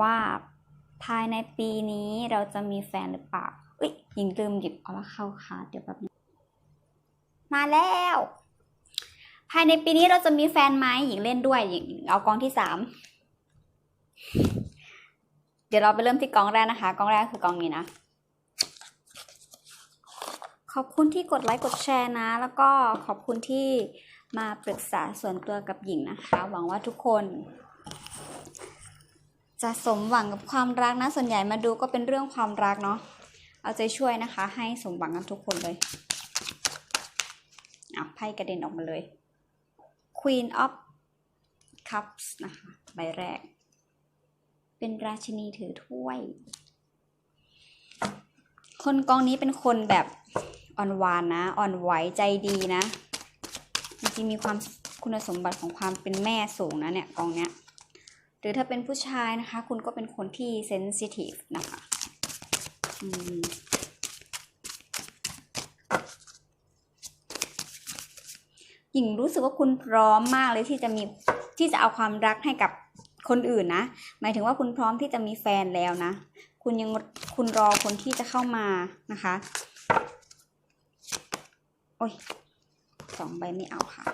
ว่าภายในปีนี้เราจะมีแฟนหรือเปล่าอุ้ยหญิงลืมหยิบเอามาเข้าคาร์ดเดี๋ยวแป๊บนึงมาแล้ว ภายในปีนี้เราจะมีแฟนไหมหญิงเล่นด้วยหญิงเอากองที่สามเดี๋ยวเราไปเริ่มที่กองแรกนะคะ กองแรกคือกองนี้นะ ขอบคุณที่กดไลค์กดแชร์นะ แล้วก็ขอบคุณที่มาปรึกษาส่วนตัวกับหญิงนะคะ หวังว่าทุกคน จะสมหวังกับความรักนะ ส่วนใหญ่มาดูก็เป็นเรื่องความรักเนาะ เอาใจช่วยนะคะ ให้สมหวังกันทุกคนเลยเอาไพ่กระเด็นออกมาเลย Queen of Cups นะคะ ใบแรก เป็นราชินีถือถ้วย คนกองนี้เป็นคนแบบอ่อนหวานนะ อ่อนไหวใจดีนะ จริงๆมีความคุณสมบัติของความเป็นแม่สูงนะเนี่ยกองเนี้ย รือถ้าเป็นผู้ชายนะคะ คุณก็เป็นคนที่เซนซิทีฟนะคะหญิงรู้สึกว่าคุณพร้อมมากเลยที่จะมีที่จะเอาความรักให้กับคนอื่นนะ หมายถึงว่าคุณพร้อมที่จะมีแฟนแล้วนะ คุณยังคุณรอคนที่จะเข้ามานะคะ โอ้ยสองใบไม่เอาค่ะ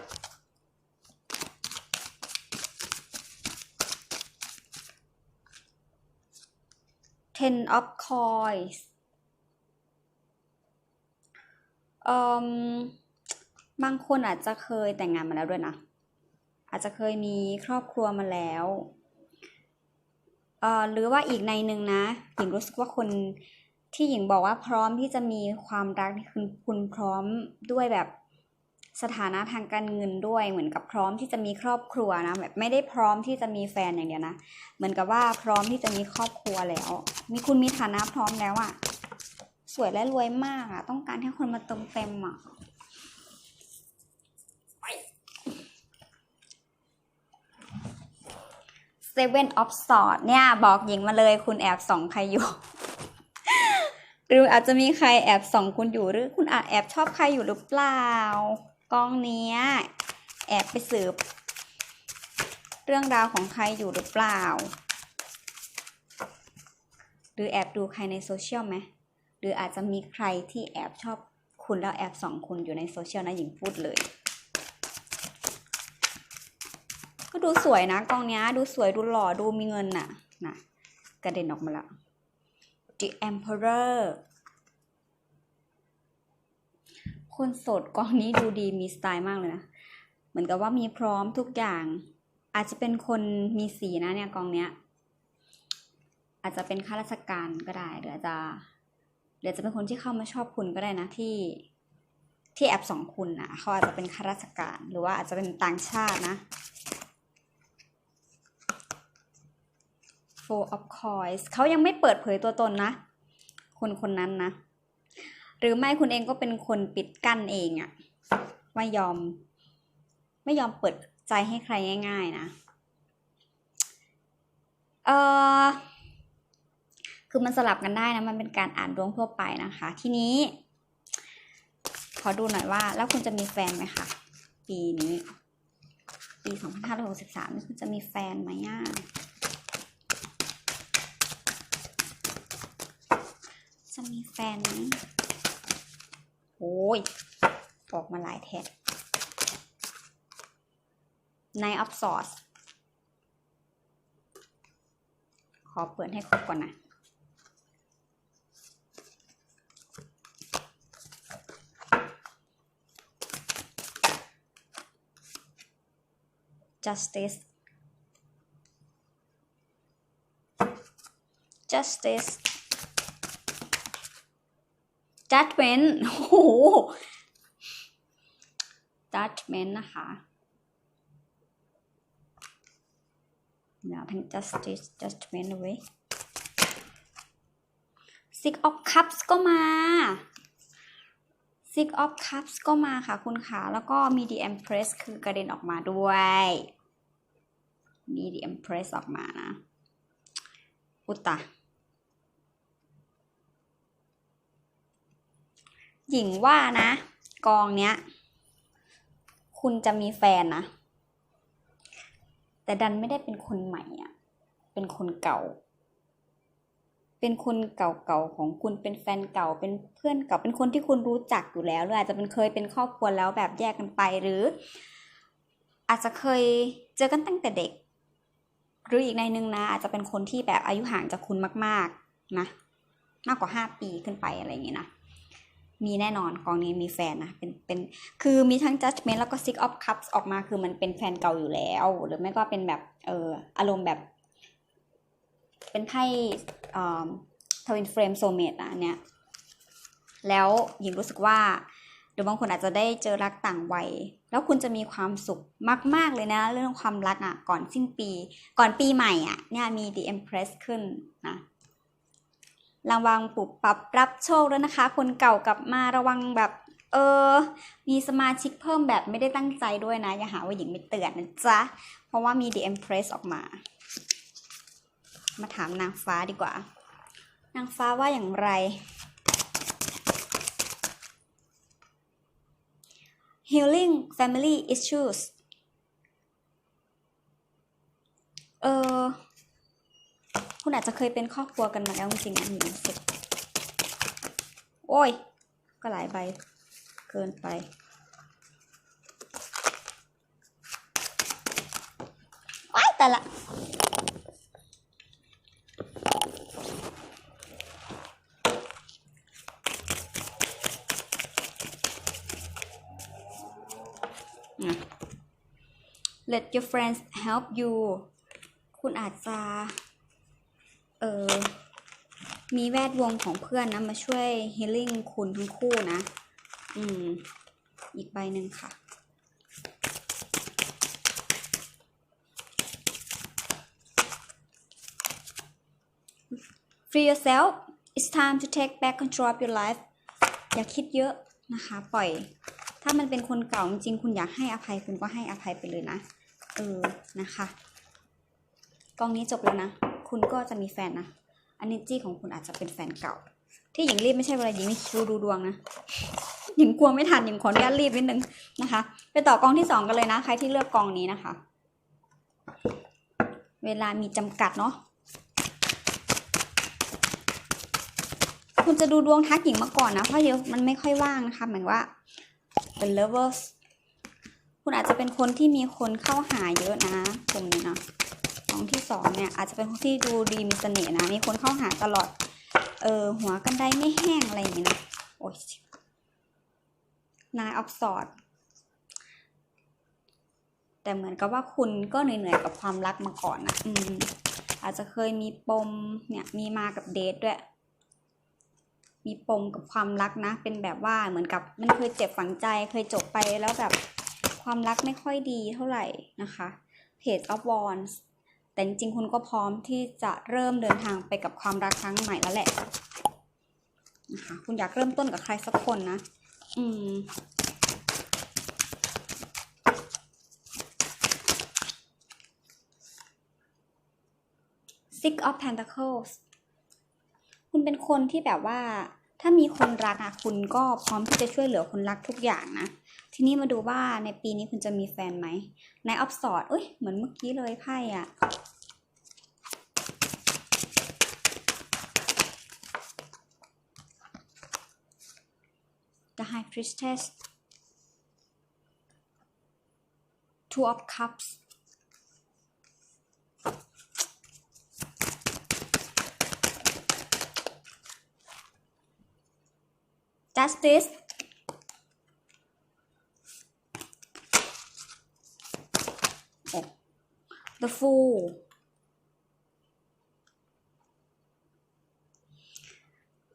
ten of coins เอ่มบางคนอาจจะเคยแต่งงานมาแล้วด้วยนะ อาจจะเคยมีครอบครัวมาแล้วเออหรือว่าอีกในหนึ่งนะหญิงรู้สึกว่าคนที่หญิงบอกว่าพร้อมที่จะมีความรักนี่คือคุณพร้อมด้วยแบบ สถานะทางการเงินด้วยเหมือนกับพร้อมที่จะมีครอบครัวนะแบบไม่ได้พร้อมที่จะมีแฟนอย่างเดียวนะ เหมือนกับว่าพร้อมที่จะมีครอบครัวแล้ว มีคุณมีฐานะพร้อมแล้วอะสวยและรวยมากอะต้องการให้คนมาเติมเต็มอะ Seven of Swords เนี่ย บอกหญิงมาเลยคุณแอบส่องใครอยู่ หรืออาจจะมีใครแอบส่องคุณอยู่หรือคุณอาจแอบชอบใครอยู่หรือเปล่า กองเนี้ยแอบไปสืบ เรื่องราวของใครอยู่หรือเปล่า หรือแอบดูใครในโซเชียลไหมหรืออาจจะมีใครที่แอบชอบคุณแล้วแอบส่องคุณอยู่ในโซเชียลนะหญิงพูดเลย ก็ดูสวยนะกองเนี้ยดูสวยดูหล่อดูมีเงินน่ะนะกระเด็นออกมาแล้ว The Emperor คนโสดกองนี้ดูดีมีสไตล์มากเลยนะ เหมือนกับว่ามีพร้อมทุกอย่าง อาจจะเป็นคนมีสีนะเนี่ยกองเนี้ย อาจจะเป็นข้าราชการก็ได้หรืออาจจะหรืออาจจะเป็นคนที่เข้ามาชอบคุณก็ได้นะที่ที่แอบสองคุณนะเขาอาจจะเป็นข้าราชการ หรือว่าอาจจะเป็นต่างชาตินะ Four of Coins เขายังไม่เปิดเผยตัวตนนะ คนคนนั้นนะ หรือไม่คุณเองก็เป็นคนปิดกั้นเองอะไม่ยอม ไม่ยอมเปิดใจให้ใครง่าย ๆ นะเออคือมันสลับกันได้นะ มันเป็นการอ่านดวงทั่วไปนะคะ ทีนี้ ขอดูหน่อยว่า แล้วคุณจะมีแฟนไหมคะ ปีนี้ ปี2563นี่คุณจะมีแฟนไหมอะจะมีแฟนไหม โอ้ย ออกมาหลายแท็กในออฟซอร์สขอเปิดให้ครบก่อนนะ justice justice judgment โอ้โห judgment นะคะเดี๋ยวเป็น justice judgment เอาไว้ six of cups ก็มา six of cups ก็มาค่ะคุณขาแล้วก็มี the empress คือกระเด็นออกมาด้วย มี the empress ออกมานะ อุตตะ หญิงว่านะ กองเนี้ย คุณจะมีแฟนนะ แต่ดันไม่ได้เป็นคนใหม่อะเป็นคนเก่า เป็นคนเก่าๆของคุณเป็นแฟนเก่าเป็นเพื่อนเก่าเป็นคนที่คุณรู้จักอยู่แล้วหรืออาจจะเป็นเคยเป็นครอบครัวแล้วแบบแยกกันไปหรือ อาจจะเคยเจอกันตั้งแต่เด็ก หรืออีกในนึงนะ อาจจะเป็นคนที่แบบอายุห่างจากคุณมาก ๆนะ มากกว่าห้าปีขึ้นไปอะไรอย่างงี้นะ มีแน่นอนกองนี้มีแฟนนะเป็นเป็นคือมีทั้ง judgment แล้วก็ six of cups ออกมาคือมันเป็นแฟนเก่าอยู่แล้ว หรือไม่ก็เป็นแบบเอออารมณ์แบบ เป็นไพ่ทวินเฟรมโซเมตนะอันเนี้ยแล้วหญิงรู้สึกว่าหรือบางคนอาจจะได้เจอรักต่างวัย แล้วคุณจะมีความสุขมาก ๆ เลยนะ เรื่องความรักอะ ก่อนสิ้นปี ก่อนปีใหม่อะเนี่ยมี The Empress ขึ้นนะ ระวังปุบปรับรับโชคด้วนะคะ คนเก่ากลับมาระวังแบบเออ มีสมาชิกเพิ่มแบบไม่ได้ตั้งใจด้วยนะ อย่าหาว่าหญิงไม่เตือนนะจ๊ะ เพราะว่ามี The Empress ออกมา มาถามนางฟ้าดีกว่า นางฟ้าว่าอย่างไร healing family issues เออ คุณอาจจะเคยเป็นครอบครัวกันมาแล้วจริงๆนะหญิงสึกโอ้ย ก็หลายใบ เกินไป ว้ายแต่ละนะ let your friends help you คุณอาจจะ เออมีแวดวงของเพื่อนนะ มาช่วย healing คุณทั้งคู่นะ อืม อีกใบหนึ่งค่ะ free yourself it's time to take back control of your life อย่าคิดเยอะนะคะ ปล่อย ถ้ามันเป็นคนเก่าจริงๆคุณอยากให้อภัยคุณก็ให้อภัยไปเลยนะ เออ นะคะ กองนี้จบแล้วนะ คุณก็จะมีแฟนนะอันนี้จี้ของคุณอาจจะเป็นแฟนเก่า ที่หญิงรีบไม่ใช่เวลาหญิงไม่คิวดูดวงนะหญิงกลัวไม่ทันหญิงขออนุญาตรีบนิดนึงนะคะ ไปต่อกองที่สองกันเลยนะ ใครที่เลือกกองนี้นะคะ เวลามีจำกัดเนาะคุณจะดูดวงทักหญิงมาก่อนนะเพราะเดี๋ยวมันไม่ค่อยว่างนะคะหมายว่าเป็น lovers คุณอาจจะเป็นคนที่มีคนเข้าหาเยอะนะตรงนี้เนาะ กองที่สองเนี่ยอาจจะเป็นคนที่ดูดีมีเสน่ห์นะมีคนเข้าหาตลอด เออหัวกันได้ไม่แห้งอะไรอย่างนี้นะโอ้ยนายออฟสอดแต่เหมือนกับว่าคุณก็เหนื่อยๆกับความรักมาก่อนนะอืม อาจจะเคยมีปมเนี่ย มีมากับเดทด้วย มีปมกับความรักนะ เป็นแบบว่าเหมือนกับมันเคยเจ็บฝังใจ เคยจบไปแล้วแบบความรักไม่ค่อยดีเท่าไหร่นะคะ Page of Wands แต่จริงๆคุณก็พร้อมที่จะเริ่มเดินทางไปกับความรักครั้งใหม่แล้วแหละนะคะคุณอยากเริ่มต้นกับใครสักคนนะ อืม Six of Pentacles คุณเป็นคนที่แบบว่า ถ้ามีคนรักอะคุณก็พร้อมที่จะช่วยเหลือคนรักทุกอย่างนะ ทีนี้มาดูว่าในปีนี้คุณจะมีแฟนไหมในออฟสอดเอ้ย เหมือนเมื่อกี้เลยไพ่อะ The High Priestess Two of Cups Justice โอ้ The Fool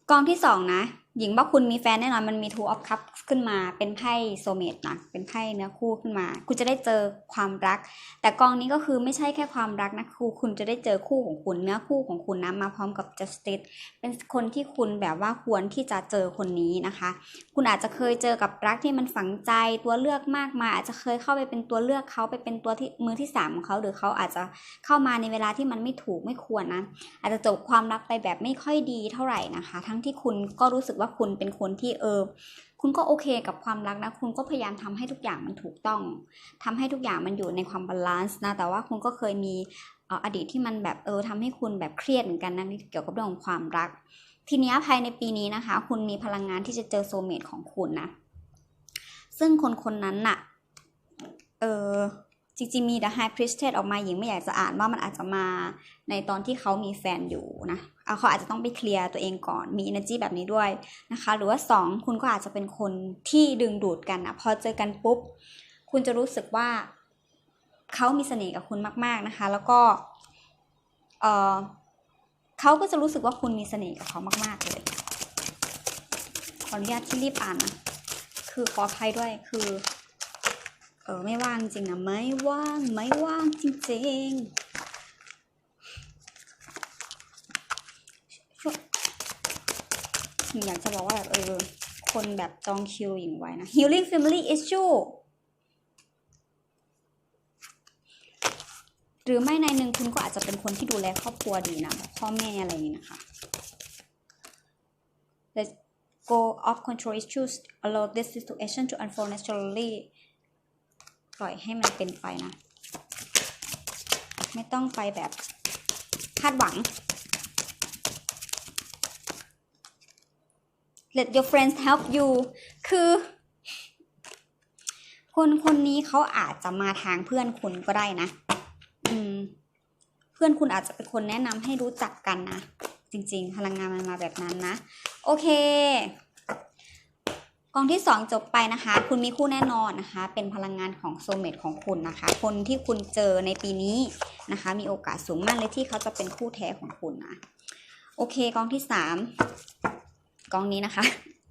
กองที่สองนะ หญิงว่าคุณมีแฟนแน่นอนมันมี two of cups ขึ้นมาเป็นไพ่โซเมตนะเป็นไพ่เนื้อคู่ขึ้นมา คุณจะได้เจอความรัก แต่กองนี้ก็คือไม่ใช่แค่ความรักนะครูคุณจะได้เจอคู่ของคุณเนื้อคู่ของคุณนะมาพร้อมกับ justice เป็นคนที่คุณแบบว่าควรที่จะเจอคนนี้นะคะ คุณอาจจะเคยเจอกับรักที่มันฝังใจตัวเลือกมากมายอาจจะเคยเข้าไปเป็นตัวเลือกเขาไปเป็นตัวที่มือที่สามของเขาหรือเขาอาจจะเข้ามาในเวลาที่มันไม่ถูกไม่ควรนะอาจจะจบความรักไปแบบไม่ค่อยดีเท่าไหร่นะคะ ทั้งที่คุณก็รู้สึกว่าว่าคุณเป็นคนที่เออ คุณก็โอเคกับความรักนะ คุณก็พยายามทำให้ทุกอย่างมันถูกต้องทำให้ทุกอย่างมันอยู่ในความบาลานซ์นะ แต่ว่าคุณก็เคยมีอดีตที่มันแบบเออทำให้คุณแบบเครียดเหมือนกันนะเกี่ยวกับเรื่องของความรัก ทีนี้ภายในปีนี้นะคะ คุณมีพลังงานที่จะเจอโซเมตของคุณนะ ซึ่งคนคนนั้นน่ะ เออ จริงๆมี The High Priestess ออกมาหญิงไม่อยากจะอ่านว่ามันอาจจะมาในตอนที่เขามีแฟนอยู่นะเขาอาจจะต้องไปเคลียร์ตัวเองก่อนมี energy แบบนี้ด้วยนะคะ หรือว่าสองคุณก็อาจจะเป็นคนที่ดึงดูดกันนะพอเจอกันปุ๊บ คุณจะรู้สึกว่าเขามีเสน่ห์กับคุณมาก ๆนะคะ แล้วก็เออเขาก็จะรู้สึกว่าคุณมีเสน่ห์กับเขามากๆเลยขออนุญาตที่รีบอ่านนะคือขออภัยด้วยคือ เออไม่ว่างจริงนะไม่ว่างไม่ว่างจริงๆช่วงหญิงอยากจะบอกว่าแบบเออคนแบบจองคิวหญิงไว้นะ healing family issue หรือไม่ในหนึ่งคุณก็อาจจะเป็นคนที่ดูแลครอบครัวดีนะพ่อแม่อะไรอย่างนี้นะคะ Let go of control issues allow this situation to unfold naturally ปล่อยให้มันเป็นไปนะ ไม่ต้องไปแบบคาดหวัง Let your friends help you คือ คนคนนี้เขาอาจจะมาทางเพื่อนคุณก็ได้นะ อืม เพื่อนคุณอาจจะเป็นคนแนะนำให้รู้จักกันนะ จริง ๆ พลังงานมันมาแบบนั้นนะ โอเค กองที่ 2 จบไปนะคะ คุณมีคู่แน่นอนนะคะ เป็นพลังงานของโซเมตของคุณนะคะ คนที่คุณเจอในปีนี้นะคะ มีโอกาสสูงมากเลยที่เขาจะเป็นคู่แท้ของคุณนะ โอเคกองที่ 3กองนี้นะคะ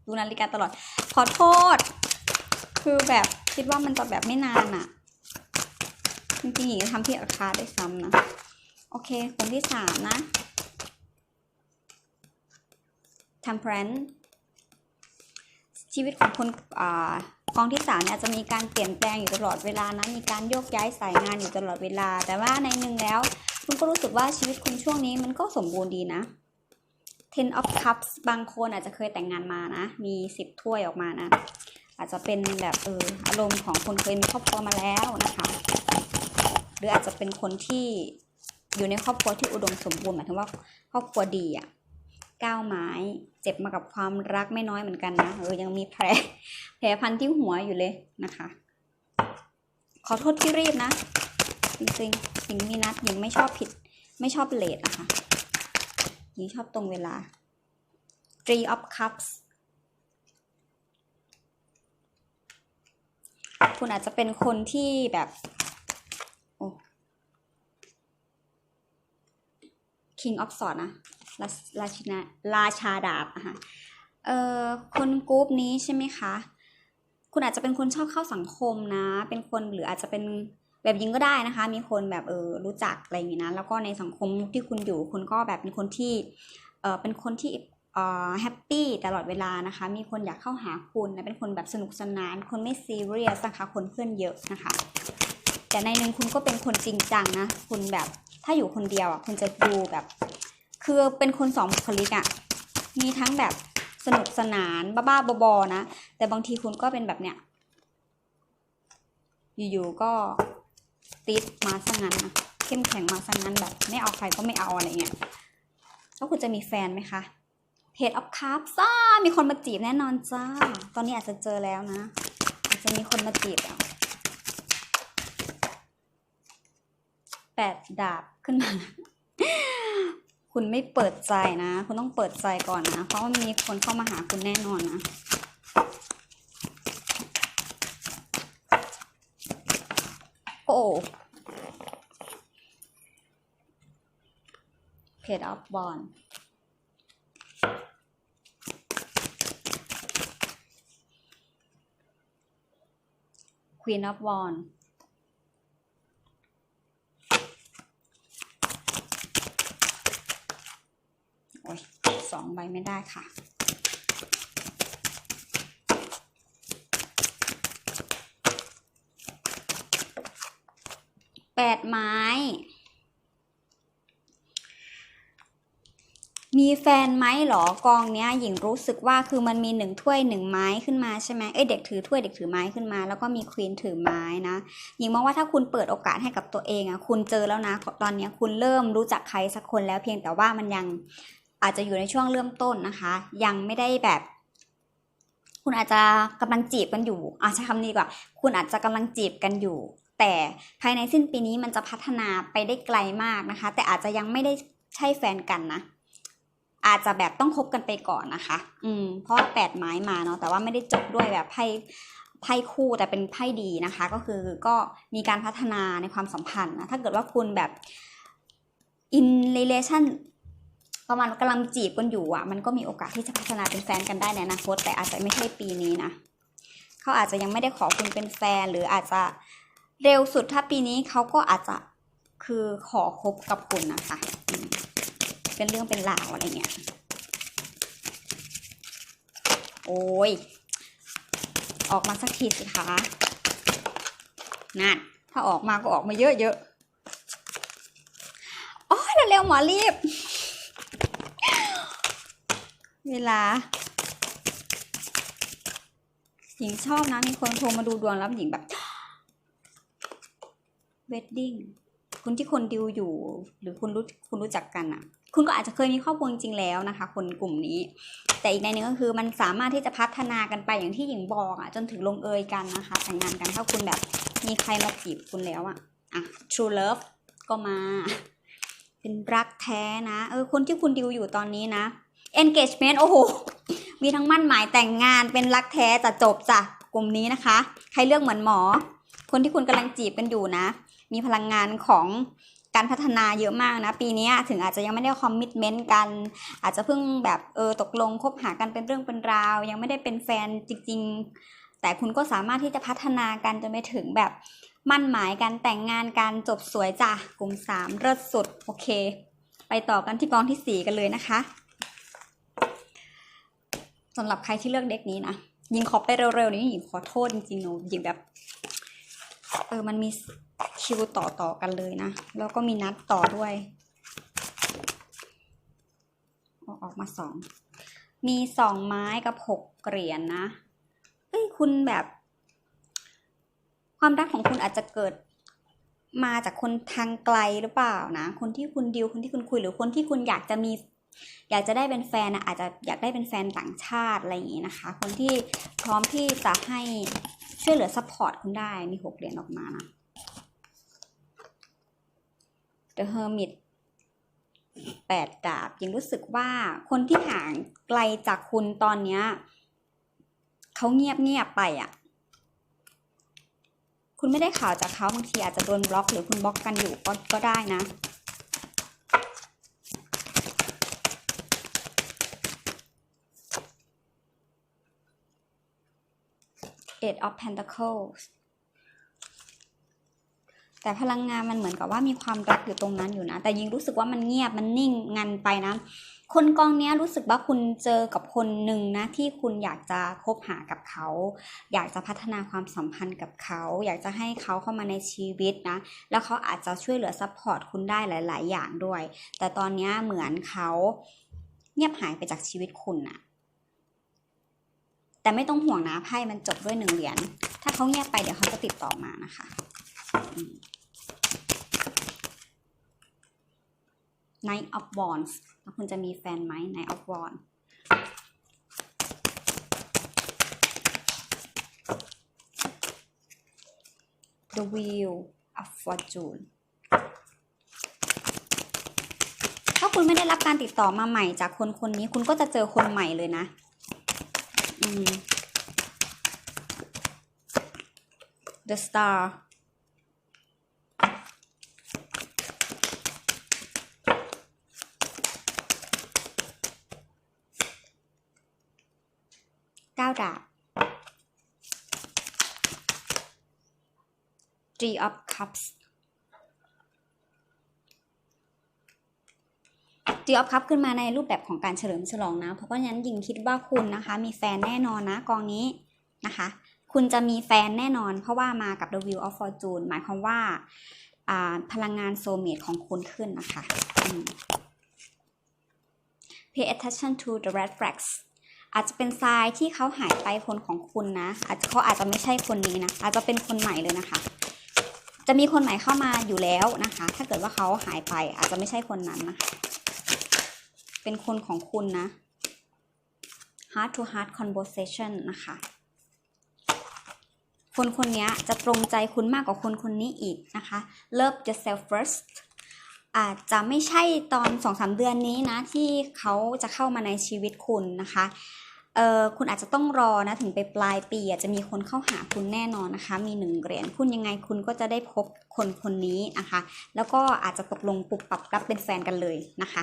ดูนาฬิกาตลอด ขอโทษ คือแบบคิดว่ามันจะแบบไม่นานอะจริงๆหญิงจะทำที่อาคาได้ซ้ำนะ โอเคคนที่สามนะ temperance ชีวิตของคนกองที่สามเนี่ยจะมีการเปลี่ยนแปลงอยู่ตลอดเวลานะมีการโยกย้ายสายงานอยู่ตลอดเวลา แต่ว่าในหนึ่งแล้ว คุณก็รู้สึกว่าชีวิตคุณช่วงนี้มันก็สมบูรณ์ดีนะ ten of cups บางคนอาจจะเคยแต่งงานมานะ มีสิบถ้วยออกมานะ อาจจะเป็นแบบเอออารมณ์ของคนเคยมีครอบครัวมาแล้วนะคะ หรืออาจจะเป็นคนที่อยู่ในครอบครัวที่อุดมสมบูรณ์หมายถึงว่าครอบครัวดีอะก้าวไม้ เจ็บมากับความรักไม่น้อยเหมือนกันนะเออยังมีแผลแผลพันที่หัวอยู่เลยนะคะ ขอโทษที่รีบนะ จริงๆสิ่งมีนัดหญิงไม่ชอบผิด ไม่ชอบเลทนะคะหญิงชอบตรงเวลา three of cups คุณอาจจะเป็นคนที่แบบโอ้ King of Swords นะ ราราชนาราชาดาบอะค่ะเอ่อคนกรุ๊ปนี้ใช่ไหมคะ คุณอาจจะเป็นคนชอบเข้าสังคมนะ เป็นคนหรืออาจจะเป็นแบบยิงก็ได้นะคะ มีคนแบบเออรู้จักอะไรอย่างงี้นะ แล้วก็ในสังคมที่คุณอยู่ คุณก็แบบเป็นคนที่เออเป็นคนที่เออแฮปปี้ตลอดเวลานะคะ มีคนอยากเข้าหาคุณนะ เป็นคนแบบสนุกสนาน คนไม่ซีเรียสนะคะคนเพื่อนเยอะนะคะ แต่ในหนึ่งคุณก็เป็นคนจริงจังนะ คุณแบบถ้าอยู่คนเดียวอะ คุณจะดูแบบ คือเป็นคนสองบุคลิกอะมีทั้งแบบสนุกสนานบ้าๆบอๆนะ แต่บางทีคุณก็เป็นแบบเนี้ย อยู่ๆก็ติดมาซะงั้นนะเข้มแข็งมาซะงั้นแบบ ไม่เอาใครก็ไม่เอาอะไรเงี้ยแล้วคุณจะมีแฟนไหมคะ Page of Cups จ้ามีคนมาจีบแน่นอนจ้า ตอนนี้อาจจะเจอแล้วนะ อาจจะมีคนมาจีบแล้วแปดดาบขึ้นมา คุณไม่เปิดใจนะ คุณต้องเปิดใจก่อนนะ เพราะว่ามีคนเข้ามาหาคุณแน่นอนนะโอ้ Page of Wands Queen of Wands โอ้ยสองใบไม่ได้ค่ะ แปดไม้ มีแฟนไหมเหรอกองเนี้ย หญิงรู้สึกว่าคือมันมีหนึ่งถ้วยหนึ่งไม้ขึ้นมาใช่ไหมเอ้ยเด็กถือถ้วยเด็กถือไม้ขึ้นมา แล้วก็มีควีนถือไม้นะ หญิงมองว่าถ้าคุณเปิดโอกาสให้กับตัวเองอะคุณเจอแล้วนะ ตอนเนี้ยคุณเริ่มรู้จักใครสักคนแล้วเพียงแต่ว่ามันยัง อาจจะอยู่ในช่วงเริ่มต้นนะคะ ยังไม่ได้แบบ คุณอาจจะกำลังจีบกันอยู่อะใช้คำนี้ดีกว่า คุณอาจจะกำลังจีบกันอยู่ แต่ภายในสิ้นปีนี้มันจะพัฒนาไปได้ไกลมากนะคะ แต่อาจจะยังไม่ได้ใช่แฟนกันนะอาจจะแบบต้องคบกันไปก่อนนะคะ อืม เพราะแปดไม้มาเนาะ แต่ว่าไม่ได้จบด้วยแบบไพ่ไพ่คู่แต่เป็นไพ่ดีนะคะ ก็คือก็มีการพัฒนาในความสัมพันธ์นะ ถ้าเกิดว่าคุณแบบ in relation ประมาณว่ากำลังจีบกันอยู่อะ มันก็มีโอกาสที่จะพัฒนาเป็นแฟนกันได้ในอนาคต แต่อาจจะไม่ใช่ปีนี้นะเขาอาจจะยังไม่ได้ขอคุณเป็นแฟน หรืออาจจะเร็วสุดถ้าปีนี้เขาก็อาจจะคือขอคบกับคุณนะคะ เป็นเรื่องเป็นราวอะไรเงี้ย โอ้ย ออกมาสักทีสิคะนั่นถ้าออกมาก็ออกมาเยอะๆโอ้ยเร็วๆหมอรีบ เวลา หญิงชอบนะ มีคนโทรมาดูดวงแล้วหญิงแบบเวดดิ้งคุณที่คนดิวอยู่ หรือคุณรู้คุณรู้จักกันอะ คุณก็อาจจะเคยมีครอบครัวจริงแล้วนะคะ คนกลุ่มนี้ แต่อีกในหนึ่งก็คือมันสามารถที่จะพัฒนากันไปอย่างที่หญิงบอกอะ จนถึงลงเอยกันนะคะแต่งงานกันถ้าคุณแบบมีใครมาจีบคุณแล้วอะอะ true love ก็มา เป็นรักแท้นะ เออ คนที่คุณดิวอยู่ตอนนี้นะ engagement โอ้โห มีทั้งมั่นหมายแต่งงานเป็นรักแท้จะจบจ้ะกลุ่มนี้นะคะ ใครเลือกเหมือนหมอ คนที่คุณกำลังจีบกันอยู่นะ มีพลังงานของการพัฒนาเยอะมากนะ ปีนี้ถึงอาจจะยังไม่ได้คอมมิชเมนต์กัน อาจจะเพิ่งแบบเออตกลงคบหากันเป็นเรื่องเป็นราว ยังไม่ได้เป็นแฟนจริง ๆ แต่คุณก็สามารถที่จะพัฒนากันจนไปถึงแบบมั่นหมายกันแต่งงานกันจบสวยจ้ะกลุ่มสามเลิศสุดโอเค ไปต่อกันที่กองที่สี่กันเลยนะคะ สำหรับใครที่เลือกเด็กนี้นะยิงขอไปเร็วๆนี้ยิงขอโทษจริงๆหนูหยิงแบบ เออมันมีคิวต่อต่อๆกันเลยนะ แล้วก็มีนัดต่อด้วยออกออกมาสอง มีสองไม้กับหกเหรียญนนะเอ้ยคุณแบบ ความรักของคุณอาจจะเกิดมาจากคนทางไกลหรือเปล่านะ คนที่คุณดิวคนที่คุณคุยหรือคนที่คุณอยากจะมี อยากจะได้เป็นแฟนนะอาจจะอยากได้เป็นแฟนต่างชาติอะไรอย่างนี้นะคะ คนที่พร้อมที่จะให้ช่วยเหลือซัพพอร์ตคุณได้มีหกเหรียญออกมานะ The Hermit แปดดาบยังรู้สึกว่าคนที่ห่างไกลจากคุณตอนเนี้ยเขาเงียบเงียบไปอะ คุณไม่ได้ข่าวจากเขาบางทีอาจจะโดนบล็อกหรือคุณบล็อกกันอยู่ก็ก็ได้นะ Eight of Pentacles แต่พลังงานมันเหมือนกับว่ามีความรักอยู่ตรงนั้นอยู่นะ แต่ยิงรู้สึกว่ามันเงียบมันนิ่งงันไปนะ คนกองเนี้ยรู้สึกว่าคุณเจอกับคนหนึ่งนะ ที่คุณอยากจะคบหากับเขา อยากจะพัฒนาความสัมพันธ์กับเขา อยากจะให้เขาเข้ามาในชีวิตนะ แล้วเขาอาจจะช่วยเหลือซัพพอร์ตคุณได้หลาย ๆ อย่างด้วย แต่ตอนเนี้ยเหมือนเขาเงียบหายไปจากชีวิตคุณนะ แต่ไม่ต้องห่วงนะไพ่มันจบด้วยหนึ่งเหรียญ ถ้าเขาเงียบไปเดี๋ยวเขาจะติดต่อมานะคะ Knight of Wands แล้วคุณจะมีแฟนไหม Knight of Wands The Wheel of Fortune ถ้าคุณไม่ได้รับการติดต่อมาใหม่จากคนคนนี้คุณก็จะเจอคนใหม่เลยนะ อืม The Star เก้าดา บ Three of Cups Three of Cups ขึ้นมาในรูปแบบของการเฉลิมฉลองนะ เพราะฉะนั้นยิงคิดว่าคุณนะคะ มีแฟนแน่นอนนะกองนี้นะคะ คุณจะมีแฟนแน่นอน เพราะว่ามากับ The Wheel of Fortune หมายความว่าพลังงานโซเมตของคุณขึ้นนะคะ pay attention to the red flags อาจจะเป็นทรายที่เขาหายไปคนของคุณนะ อาจจะเขาอาจจะไม่ใช่คนนี้นะ อาจจะเป็นคนใหม่เลยนะคะ จะมีคนใหม่เข้ามาอยู่แล้วนะคะ ถ้าเกิดว่าเขาหายไปอาจจะไม่ใช่คนนั้นนะคะ เป็นคนของคุณนะ heart to heart conversation นะคะ คนคนนี้จะตรงใจคุณมากกว่าคนคนนี้อีกนะคะ love yourself first อาจจะไม่ใช่ตอน2องสาเดือนนี้นะ ที่เขาจะเข้ามาในชีวิตคุณนะคะเออคุณอาจจะต้องรอนะถึงไปปลายปีอาจจะมีคนเข้าหาคุณแน่นอนนะคะ มีหนึ่งเหรียญคุณยังไงคุณก็จะได้พบคนคนนี้นะคะ แล้วก็อาจจะตกลงปุบปับรับเป็นแฟนกันเลยนะคะ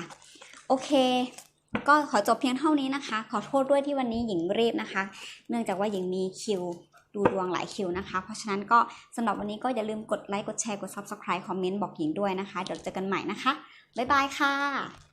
โอเค ก็ขอจบเพียงเท่านี้นะคะ ขอโทษด้วยที่วันนี้หญิงรีบนะคะ เนื่องจากว่าหญิงมีคิวดูดวงหลายคิวนะคะ เพราะฉะนั้นก็สำหรับวันนี้ก็อย่าลืมกดไลค์ กดแชร์ กด Subscribe คอมเมนต์บอกหญิงด้วยนะคะ เดี๋ยวเจอกันใหม่นะคะ บ๊ายบายค่ะ